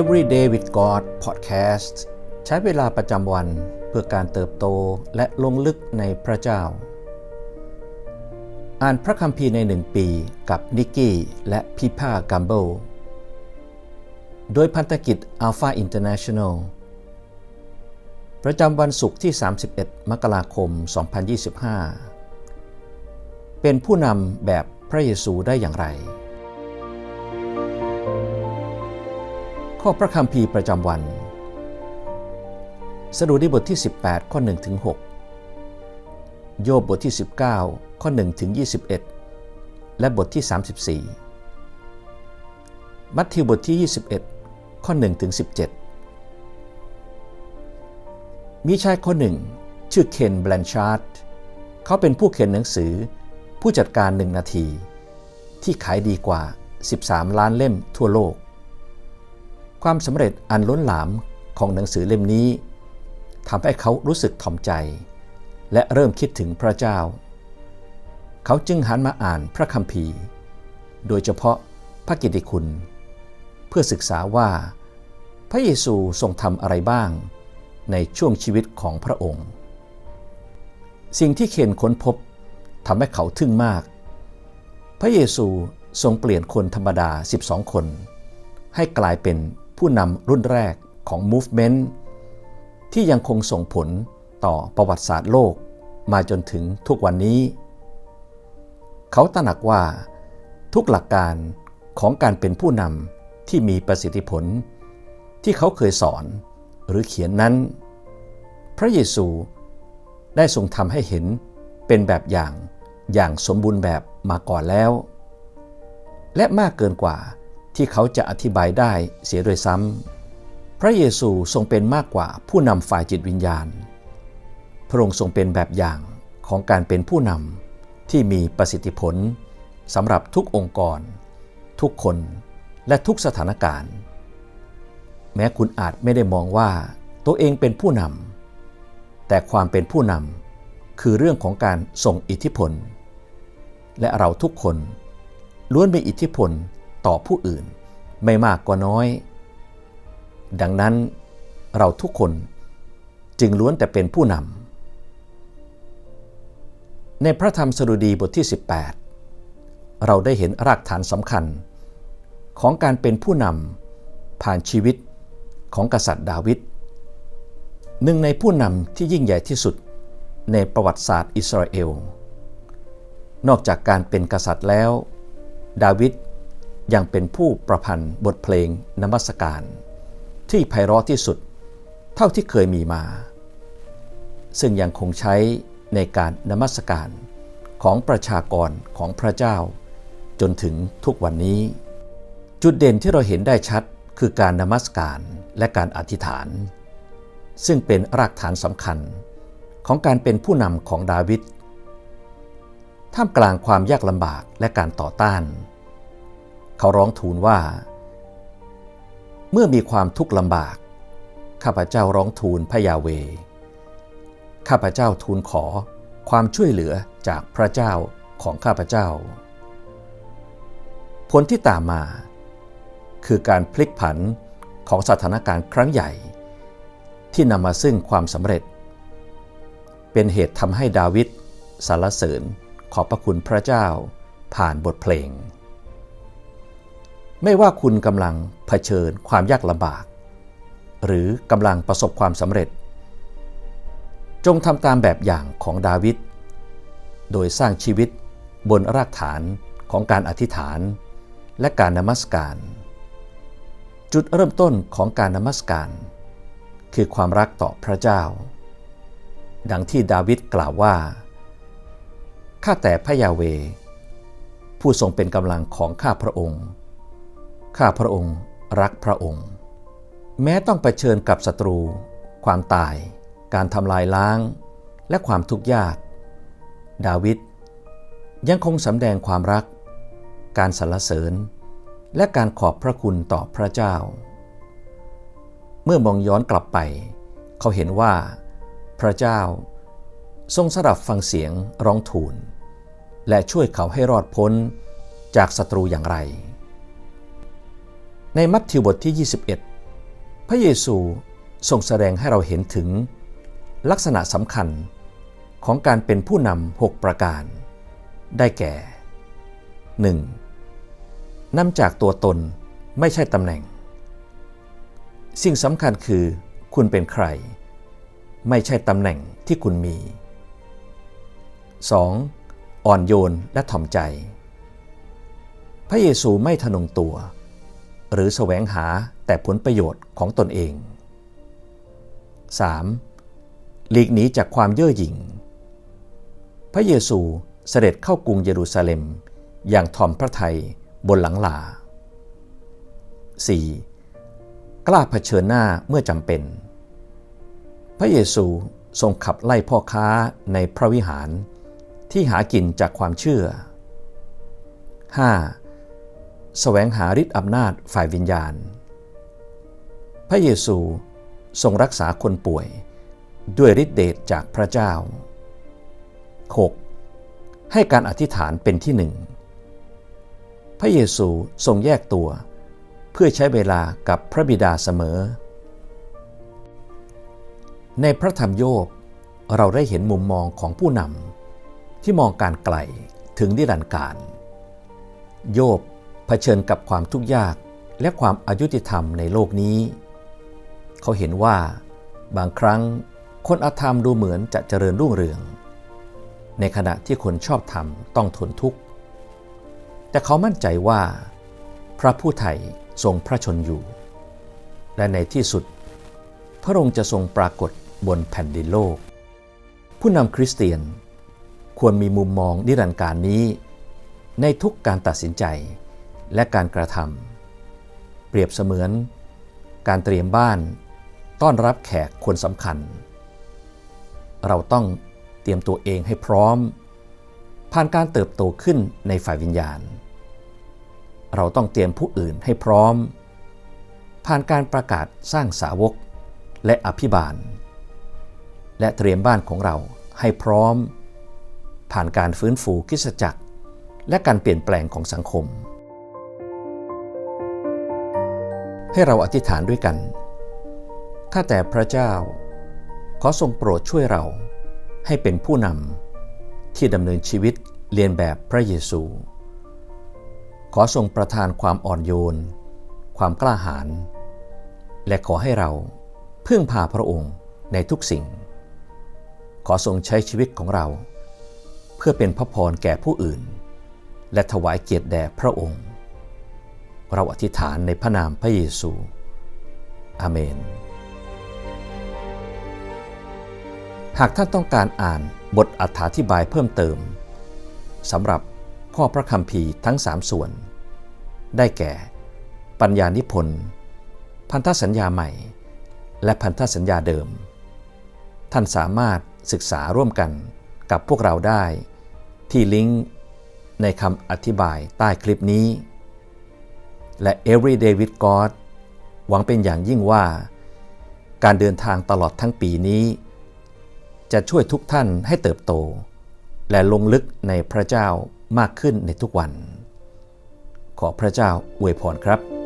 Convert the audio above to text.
Everyday with God Podcast ใช้เวลาประจำวันเพื่อการเติบโตและลงลึกในพระเจ้า อ่านพระคัมภีร์ในหนึ่งปีกับนิกกี้และพิพากัมเบิลโดยพันธกิจ Alpha International ประจำวันศุกร์ที่ 31 มกราคม 2025 เป็นผู้นำแบบพระเยซูได้อย่างไร ข้อพระคัมภีร์ประจำวัน สดุดีบทที่ 18 ข้อ1ถึง6โยบบทที่ 19 ข้อ1ถึง21 และบทที่ 34 มัทธิวบทที่ 21 ข้อ1ถึง17 มีชายคนหนึ่ง ชื่อเคนแบลนชาร์ดเขาเป็นผู้เขียนหนังสือผู้จัดการหนึ่งนาที ที่ขายดีกว่า 13 ล้านเล่มทั่วโลก ความสำเร็จอันล้นหลามของหนังสือเล่มนี้ทำให้เขารู้สึกถ่อมใจ และเริ่มคิดถึงพระเจ้า เขาจึงหันมาอ่านพระคัมภีร์ โดยเฉพาะพระกิติคุณ เพื่อศึกษาว่า พระเยซูทรงทำอะไรบ้าง ในช่วงชีวิตของพระองค์ สิ่งที่เคนค้นพบทำให้เขาทึ่งมาก พระเยซูทรงเปลี่ยนคนธรรมดา 12 คน ให้กลายเป็น ผู้นำรุ่นแรกของ Movement ที่ยังคงส่งผลต่อประวัติศาสตร์โลกมาจนถึงทุกวันนี้ เขาตระหนักว่าทุกหลักการของการเป็นผู้นำที่มีประสิทธิผล ที่เขาเคยสอนหรือเขียนนั้น พระเยซูได้ทรงทำให้เห็นเป็นแบบอย่างอย่างสมบูรณ์แบบมาก่อนแล้ว และมากเกินกว่า ที่เขาจะอธิบายได้เสียโดยซ้ำ พระเยซูทรงเป็นมากกว่าผู้นำฝ่ายจิตวิญญาณ พระองค์ทรงเป็นแบบอย่างของการเป็นผู้นำที่มีประสิทธิผลสำหรับทุกองค์กร ทุกคนและทุกสถานการณ์ แม้คุณอาจไม่ได้มองว่าตัวเองเป็นผู้นำแต่ความเป็นผู้นำคือเรื่องของการส่งอิทธิพล และเราทุกคนล้วนมีอิทธิพล ต่อผู้อื่น ไม่มากก็น้อย ดังนั้นเราทุกคนจึงล้วนแต่เป็นผู้นำ ในพระธรรมสดุดีบทที่ 18 เราได้เห็นรากฐานสำคัญ ของการเป็นผู้นำผ่านชีวิตของกษัตริย์ดาวิดหนึ่งในผู้นำที่ยิ่งใหญ่ที่สุดในประวัติศาสตร์อิสราเอล นอกจากการเป็นกษัตริย์แล้ว ดาวิด ยังเป็นผู้ประพันธ์บทเพลงนมัสการ ที่ไพเราะที่สุด เท่าที่เคยมีมา ซึ่งยังคงใช้ในการนมัสการของประชากรของพระเจ้า จนถึงทุกวันนี้ จุดเด่นที่เราเห็นได้ชัดคือการนมัสการและการอธิษฐาน ซึ่งเป็นรากฐานสำคัญของการเป็นผู้นำของดาวิดท่ามกลางความยากลำบากและการต่อต้าน เขาร้องทูลว่า เมื่อมีความทุกข์ลำบาก ข้าพเจ้าร้องทูลพระยาเว ข้าพเจ้าทูลขอความช่วยเหลือจากพระเจ้าของข้าพเจ้า ผลที่ตามมา คือการพลิกผันของสถานการณ์ครั้งใหญ่ ที่นำมาซึ่งความสำเร็จ เป็นเหตุทำให้ดาวิดสรรเสริญขอบพระคุณพระเจ้าผ่านบทเพลง ไม่ว่าคุณกำลังเผชิญความยากลำบาก หรือกำลังประสบความสำเร็จ จงทำตามแบบอย่างของดาวิดโดยสร้างชีวิตบนรากฐานของการอธิษฐาน และการนมัสการ จุดเริ่มต้นของการนมัสการ คือความรักต่อพระเจ้า ดังที่ดาวิดกล่าวว่า ข้าแต่พระยาเว ผู้ทรงเป็นกำลังของข้าพระองค์ ข้าพระองค์รักพระองค์ แม้ต้องเผชิญกับศัตรู ความตาย การทำลายล้าง และความทุกข์ยาก ดาวิดยังคงสำแดงความรัก การสรรเสริญ และการขอบพระคุณต่อพระเจ้า เมื่อมองย้อนกลับไป เขาเห็นว่า พระเจ้าทรงสดับฟังเสียงร้องทูล และช่วยเขาให้รอดพ้นจากศัตรูอย่างไร ในมัทธิวบทที่พระเยซูทรงแสดงให้เราเห็นถึง ลักษณะสำคัญของการเป็นผู้นำหกประการ ได้แก่ 1. นำจากตัวตนไม่ใช่ตำแหน่ง สิ่งสำคัญคือคุณเป็นใคร ไม่ใช่ตำแหน่งที่คุณมี 2. อ่อนโยนและถ่อมใจ พระเยซูไม่ทะนงตัว หรือแสวงหาแต่ผลประโยชน์ของตนเอง 3. หลีกหนีจากความเย่อหยิ่ง พระเยซูเสด็จเข้ากรุงเยรูซาเล็ม อย่างถ่อมพระทัยบนหลังลา 4. กล้าเผชิญหน้าเมื่อจำเป็น พระเยซูทรงขับไล่พ่อค้าในพระวิหารที่หากินจากความเชื่อ 5. แสวงหาฤทธิ์อำนาจฝ่ายวิญญาณ พระเยซูทรงรักษาคนป่วยด้วยฤทธิเดชจากพระเจ้า 6. ให้การอธิษฐานเป็นที่หนึ่ง พระเยซูทรงแยกตัว เพื่อใช้เวลากับพระบิดาเสมอ ในพระธรรมโยบเราได้เห็นมุมมองของผู้นำที่มองการไกลถึงนิรันดร์การ โยบ เผชิญกับความทุกข์ยากและความอายุติธรรมในโลกนี้ เขาเห็นว่าบางครั้งคนอาธรรมดูเหมือนจะเจริญรุ่งเรือง ในขณะที่คนชอบธรรมต้องทนทุกข์ แต่เขามั่นใจว่า พระผู้ไถ่ทรงพระชนอยู่ และในที่สุด พระองค์จะทรงปรากฏบนแผ่นดินโลก ผู้นำคริสเตียนควรมีมุมมองนิรันดร์การนี้ ในทุกการตัดสินใจ และการกระทำเปรียบเสมือน การเตรียมบ้าน ต้อนรับแขกคนสำคัญ เราต้องเตรียมตัวเองให้พร้อม ผ่านการเติบโตขึ้นในฝ่ายวิญญาณ เราต้องเตรียมผู้อื่นให้พร้อม ผ่านการประกาศสร้างสาวกและอภิบาล และเตรียมบ้านของเราให้พร้อม ผ่านการฟื้นฟูคิสจักร และการเปลี่ยนแปลงของสังคม ให้เราอธิษฐานด้วยกัน ข้าแต่พระเจ้า ขอทรงโปรดช่วยเราให้เป็นผู้นำที่ดำเนินชีวิตเรียนแบบพระเยซู ขอทรงประทานความอ่อนโยน ความกล้าหาญ และขอให้เราพึ่งพาพระองค์ในทุกสิ่ง ขอทรงใช้ชีวิตของเรา เพื่อเป็นพระพรแก่ผู้อื่น และถวายเกียรติแด่พระองค์ เราอธิษฐานในพระนามพระเยซูอาเมน หากท่านต้องการอ่านบทอธิบายเพิ่มเติมสำหรับข้อพระคัมภีร์ทั้งสามส่วน ได้แก่ ปัญญานิพนธ์ พันธสัญญาใหม่ และพันธสัญญาเดิม ท่านสามารถศึกษาร่วมกันกับพวกเราได้ที่ลิงก์ในคำอธิบายใต้คลิปนี้ และ Everyday with God หวังเป็นอย่างยิ่งว่า การเดินทางตลอดทั้งปีนี้ จะช่วยทุกท่านให้เติบโต และลงลึกในพระเจ้ามากขึ้นในทุกวัน ขอพระเจ้าอวยพรครับ